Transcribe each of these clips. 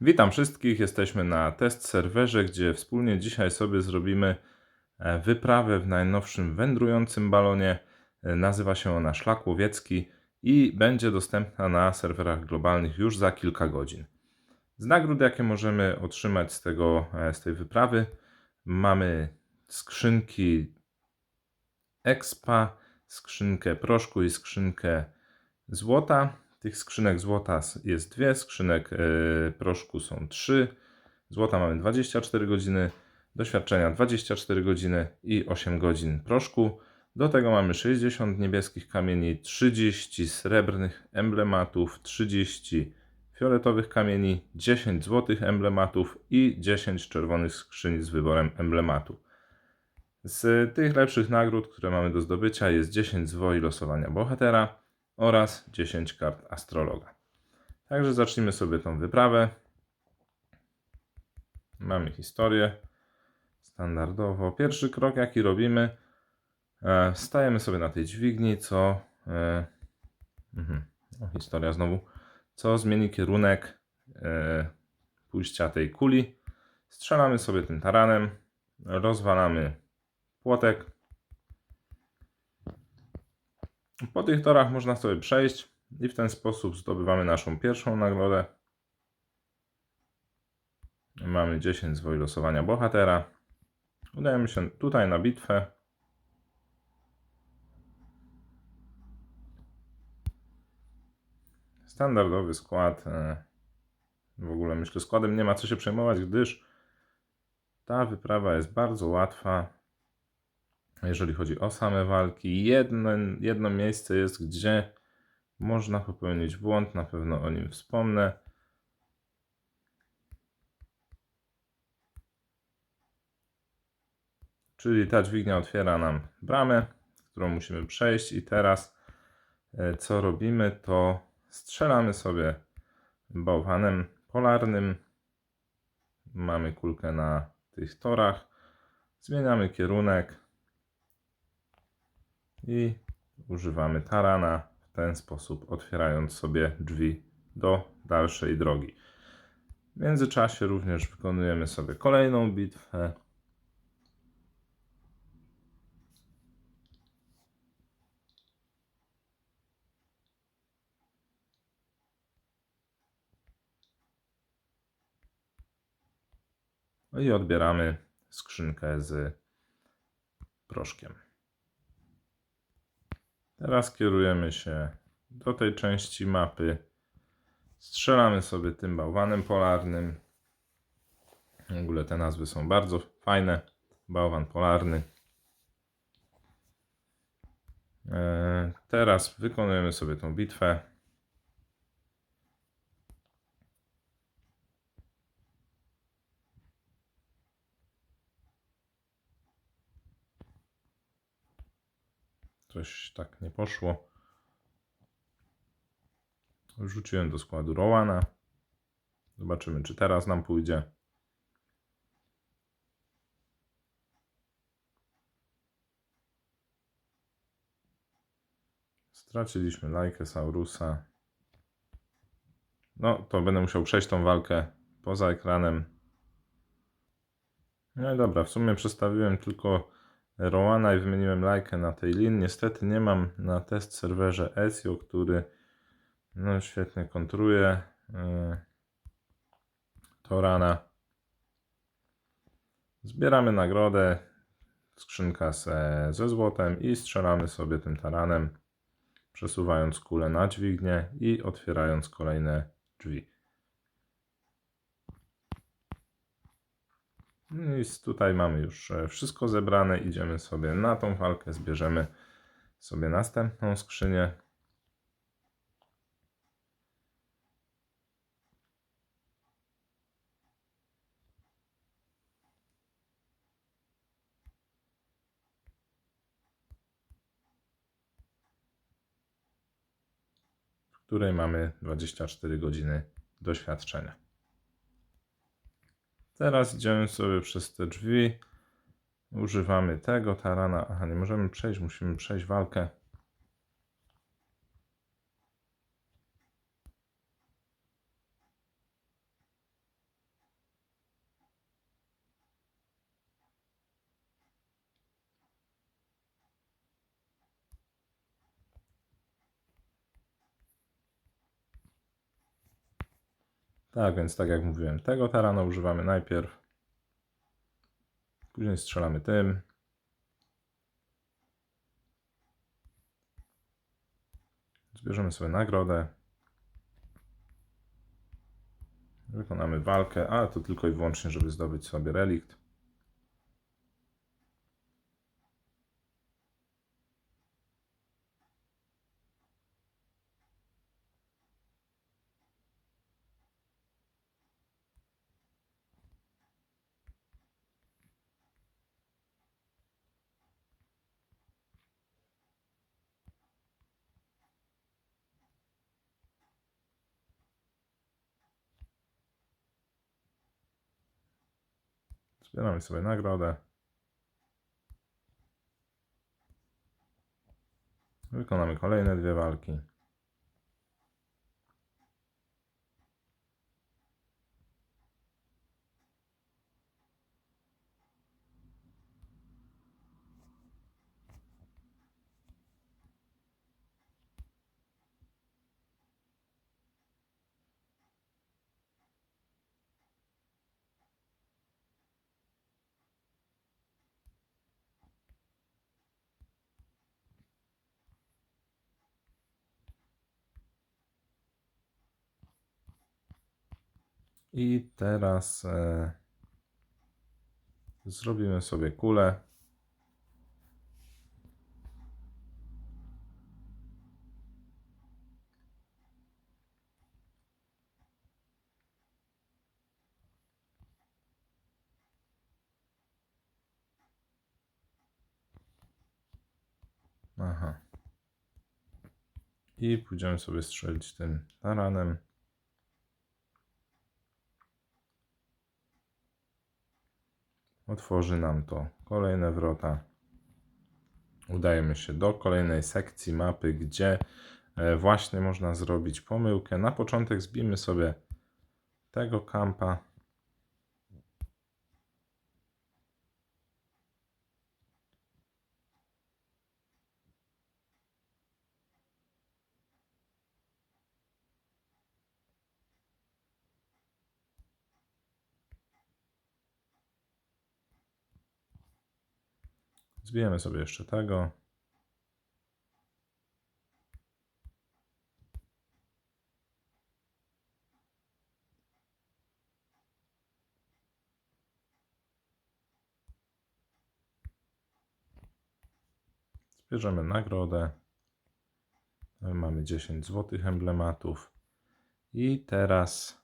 Witam wszystkich. Jesteśmy na test serwerze, gdzie wspólnie dzisiaj sobie zrobimy e, wyprawę w najnowszym wędrującym balonie. E, Nazywa się ona Szlak Łowiecki i będzie dostępna na serwerach globalnych już za kilka godzin. Z nagród, jakie możemy otrzymać z, tego, e, z tej wyprawy, mamy skrzynki Expa, skrzynkę proszku i skrzynkę złota. Tych skrzynek złota jest dwie, skrzynek e, proszku są trzy. Złota mamy 24 godziny, doświadczenia 24 godziny i 8 godzin proszku. Do tego mamy 60 niebieskich kamieni, 30 srebrnych emblematów, 30 fioletowych kamieni, 10 złotych emblematów i 10 czerwonych skrzyni z wyborem emblematu. Z tych lepszych nagród, które mamy do zdobycia, jest 10 zwoi losowania bohatera oraz 10 kart astrologa. Także zacznijmy sobie tą wyprawę. Mamy historię standardowo. Pierwszy krok, jaki robimy, e, stajemy sobie na tej dźwigni, co. E, mhm, o, historia znowu. Co zmieni kierunek e, pójścia tej kuli. Strzelamy sobie tym taranem, rozwalamy płotek. Po tych torach można sobie przejść i w ten sposób zdobywamy naszą pierwszą nagrodę. Mamy 10 zwoi losowania bohatera. Udajemy się tutaj na bitwę. Standardowy skład. e, W ogóle myślę, składem nie ma co się przejmować, gdyż ta wyprawa jest bardzo łatwa. Jeżeli chodzi o same walki, jedno, jedno miejsce jest, gdzie można popełnić błąd, na pewno o nim wspomnę. Czyli ta dźwignia otwiera nam bramę, którą musimy przejść, i teraz e, co robimy, to strzelamy sobie bałwanem polarnym. Mamy kulkę na tych torach, zmieniamy kierunek i używamy tarana w ten sposób, otwierając sobie drzwi do dalszej drogi. W międzyczasie również wykonujemy sobie kolejną bitwę. No i odbieramy skrzynkę z proszkiem. Teraz kierujemy się do tej części mapy. Strzelamy sobie tym bałwanem polarnym. W ogóle te nazwy są bardzo fajne. Bałwan polarny. E, Teraz wykonujemy sobie tą bitwę. Coś tak nie poszło. Wrzuciłem do składu Rowana. Zobaczymy, czy teraz nam pójdzie. Straciliśmy lajkę Saurusa. No, to będę musiał przejść tą walkę poza ekranem. No i dobra, w sumie przestawiłem tylko Rowana i wymieniłem lajkę na tej linii. Niestety nie mam na test serwerze Ezio, który no, świetnie kontruje yy, Torana. Zbieramy nagrodę, skrzynka ze, ze złotem i strzelamy sobie tym taranem, przesuwając kulę na dźwignię i otwierając kolejne drzwi. No i tutaj mamy już e, wszystko zebrane. Idziemy sobie na tą walkę, zbierzemy sobie następną skrzynię. w której mamy 24 godziny doświadczenia. Teraz idziemy sobie przez te drzwi. Używamy tego tarana. Aha, nie możemy przejść, musimy przejść walkę. Tak więc, tak jak mówiłem, tego tarana używamy najpierw. Później strzelamy tym. Zbierzemy sobie nagrodę. Wykonamy walkę, ale to tylko i wyłącznie, żeby zdobyć sobie relikt. Zbieramy sobie nagrodę. Wykonamy kolejne dwie walki. I teraz e, zrobimy sobie kulę. Aha. I pójdziemy sobie strzelić tym taranem. Otworzy nam to kolejne wrota. Udajemy się do kolejnej sekcji mapy, gdzie e, właśnie można zrobić pomyłkę. Na początek zbijmy sobie tego kampa. Zbijemy sobie jeszcze tego. Zbierzemy nagrodę. Mamy 10 złotych emblematów. I teraz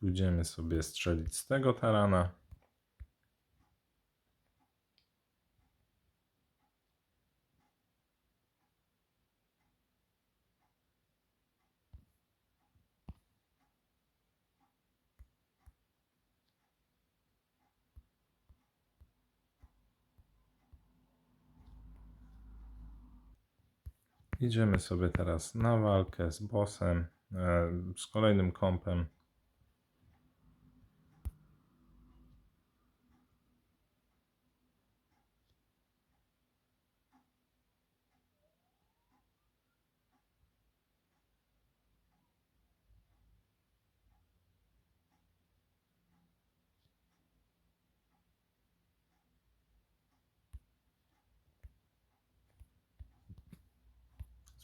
pójdziemy sobie strzelić z tego tarana. Idziemy sobie teraz na walkę z bossem, e, z kolejnym kompem.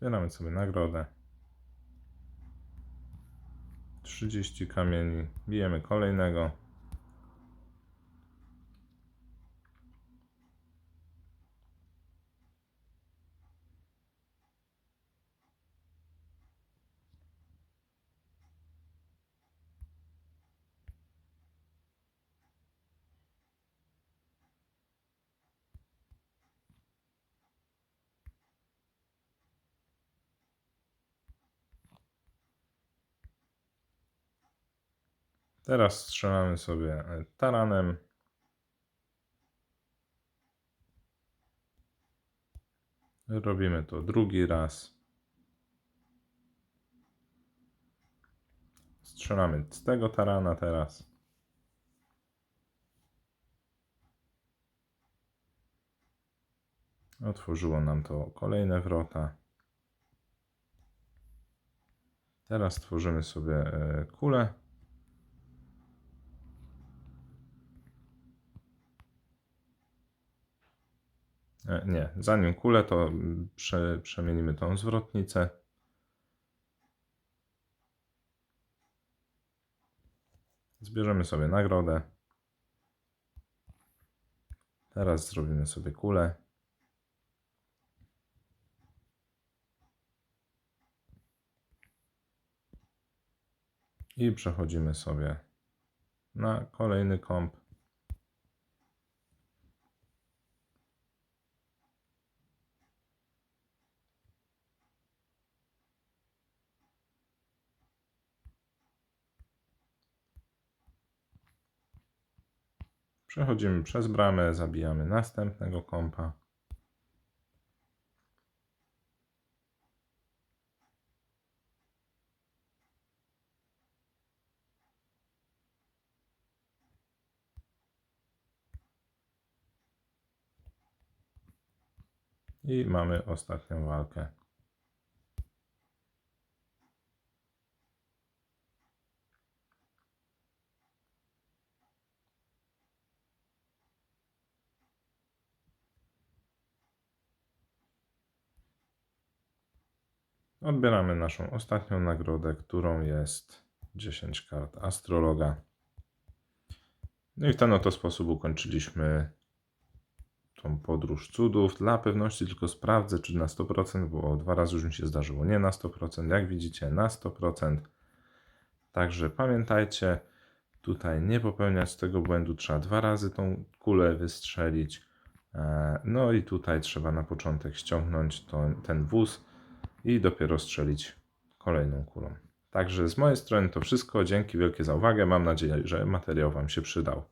Zbieramy sobie nagrodę. 30 kamieni. Bijemy kolejnego. Teraz strzelamy sobie taranem. Robimy to drugi raz. Strzelamy z tego tarana teraz. Otworzyło nam to kolejne wrota. Teraz tworzymy sobie e, kulę. Nie, zanim kulę, to prze, przemienimy tą zwrotnicę. Zbierzemy sobie nagrodę. Teraz zrobimy sobie kulę. I przechodzimy sobie na kolejny komp. Przechodzimy przez bramę, zabijamy następnego kompa. I mamy ostatnią walkę. Odbieramy naszą ostatnią nagrodę, którą jest 10 kart astrologa. No i w ten oto sposób ukończyliśmy tą podróż cudów. Dla pewności tylko sprawdzę, czy na 100%, bo dwa razy już mi się zdarzyło nie na 100%. Jak widzicie, na 100%. Także pamiętajcie, tutaj nie popełniać tego błędu. Trzeba dwa razy tą kulę wystrzelić. E, No i tutaj trzeba na początek ściągnąć to, ten wóz i dopiero strzelić kolejną kulą. Także z mojej strony to wszystko. Dzięki wielkie za uwagę. Mam nadzieję, że materiał Wam się przydał.